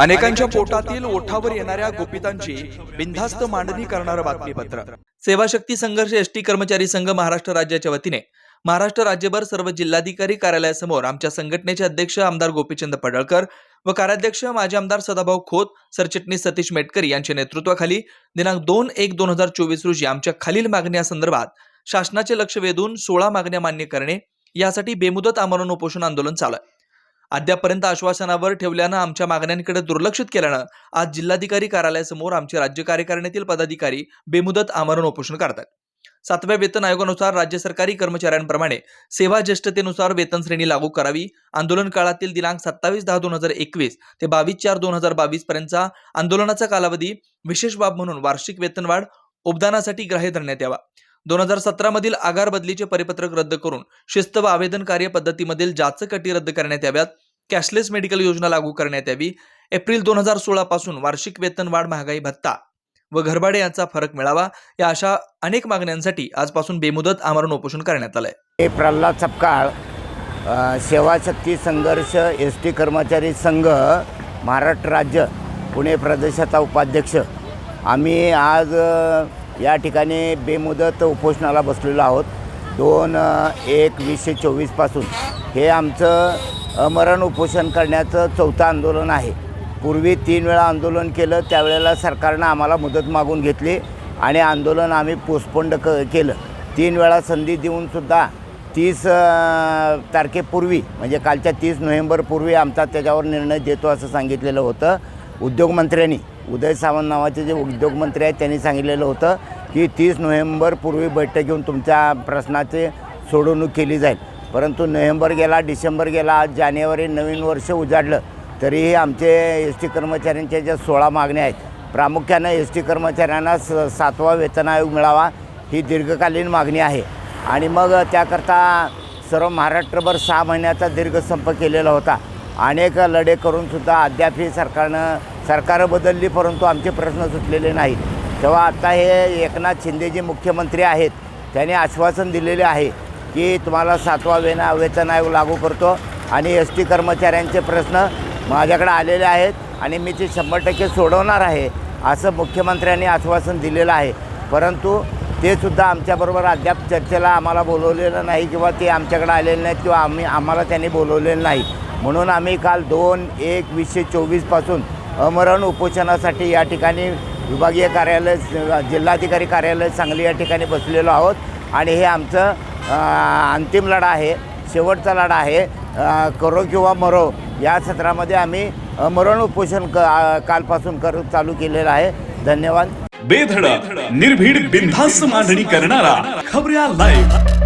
अनेकांच्या पोटातील ओठावर येणाऱ्या गोपितांची बिनधास्त मांडणी करणारं बातमीपत्र. सेवा शक्ती संघर्ष एसटी कर्मचारी संघ महाराष्ट्र राज्याच्या वतीने. महाराष्ट्र राज्यभर सर्व जिल्हाधिकारी कार्यालयासमोर आमच्या संघटनेचे अध्यक्ष आमदार गोपीचंद पडळकर व कार्याध्यक्ष माजी आमदार सदाभाऊ खोत सरचिटणीस सतीश मेटकरी यांच्या नेतृत्वाखाली दिनांक दोन एक दोन हजार चोवीस रोजी आमच्या खालील मागण्यासंदर्भात शासनाचे लक्ष वेधून सोळा मागण्या मान्य करणे यासाठी बेमुदत आमरण उपोषण आंदोलन चालू आहे अद्यापर्यंत आश्वासनावर ठेवल्यानं आमच्या मागण्यांकडे दुर्लक्षित केल्यानं आज जिल्हाधिकारी कार्यालयासमोर आमचे राज्य कार्यकारिणीतील पदाधिकारी बेमुदत आमरण उपोषण करतात. सातव्या वेतन आयोगानुसार राज्य सरकारी कर्मचाऱ्यांप्रमाणे सेवा ज्येष्ठतेनुसार वेतन श्रेणी लागू करावी. आंदोलन काळातील दिनांक सत्तावीस दहा दोन हजार एकवीस ते बावीस चार दोन हजार बावीस पर्यंतचा आंदोलनाचा कालावधी विशेष बाब म्हणून वार्षिक वेतनवाढ उपदानासाठी ग्राह्य धरण्यात यावा. दोन हजार सतरामधील आगार बदलीचे परिपत्रक रद्द करून शिस्त व आवेदन कार्य पद्धतीमधील जाचक अटी रद्द करण्यात याव्यात. कॅशलेस मेडिकल योजना लागू करण्यात यावी. एप्रिल दोन हजार सोळापासून वार्षिक वेतनवाढ महागाई भत्ता व घरभाडे यांचा फरक मिळावा. या अशा अनेक मागण्यांसाठी आजपासून बेमुदत आमरण उपोषण करण्यात आलंय. हे प्रल्हाद सपकाळ सेवाशक्ती संघर्ष एस टी कर्मचारी संघ महाराष्ट्र राज्य पुणे प्रदेशाचा उपाध्यक्ष. आम्ही आज या ठिकाणी बेमुदत उपोषणाला बसलेलो आहोत. दोन एक वीसशे चोवीसपासून हे आमचं अमरण उपोषण करण्याचं चौथं आंदोलन आहे. पूर्वी तीन वेळा आंदोलन केलं त्यावेळेला सरकारनं आम्हाला मुदत मागून घेतली आणि आंदोलन आम्ही पोस्टपोंड क केलं. तीन वेळा संधी देऊनसुद्धा तीस तारखेपूर्वी म्हणजे कालच्या तीस नोव्हेंबरपूर्वी आमचा त्याच्यावर निर्णय देतो असं सांगितलेलं होतं. उद्योगमंत्र्यांनी उदय सावंत नावाचे जे उद्योगमंत्री आहेत त्यांनी सांगितलेलं होतं की तीस नोव्हेंबरपूर्वी बैठक घेऊन तुमच्या प्रश्नाचे सोडवणूक केली जाईल. परंतु नोव्हेंबर गेला डिसेंबर गेला आज जानेवारी नवीन वर्ष उजाडलं तरीही आमचे एस टी कर्मचाऱ्यांच्या ज्या सोळा मागण्या आहेत प्रामुख्यानं एस टी कर्मचाऱ्यांना स सातवा वेतन आयोग मिळावा ही दीर्घकालीन मागणी आहे. आणि मग त्याकरता सर्व महाराष्ट्रभर सहा महिन्याचा दीर्घ संप केलेला होता. अनेक लढे करूनसुद्धा अद्यापही सरकारनं सरकारं बदलली परंतु आमचे प्रश्न सुटलेले नाहीत. तेव्हा आता हे एकनाथ शिंदे जे मुख्यमंत्री आहेत त्यांनी आश्वासन दिलेले आहे की तुम्हाला सातवा वेना वेतन आयोग लागू करतो आणि एस टी कर्मचाऱ्यांचे प्रश्न माझ्याकडे आलेले आहेत आणि मी ते शंभर टक्के सोडवणार आहे असं मुख्यमंत्र्यांनी आश्वासन दिलेलं आहे. परंतु ते सुद्धा आमच्याबरोबर अद्याप चर्चेला आम्हाला बोलवलेलं नाही किंवा ते आमच्याकडे आलेले नाहीत किंवा आम्ही आम्हाला त्यांनी बोलवलेलं नाही. म्हणून आम्ही काल दोन एक वीसशे चोवीसपासून अमरण उपोषणासाठी या ठिकाणी विभागीय कार्यालय जिल्हाधिकारी कार्यालय सांगली या ठिकाणी बसलेलो आहोत. आणि हे आमचं अंतिम लढा आहे. शेवटचा लढा आहे. करो किंवा मरो या सत्रामध्ये आम्ही मरण उपोषण कालपासून कर चालू केलेलं आहे. धन्यवाद. बेधडक निर्भीड बिनधास्त मांडणी करणारा खबऱ्या लाईव्ह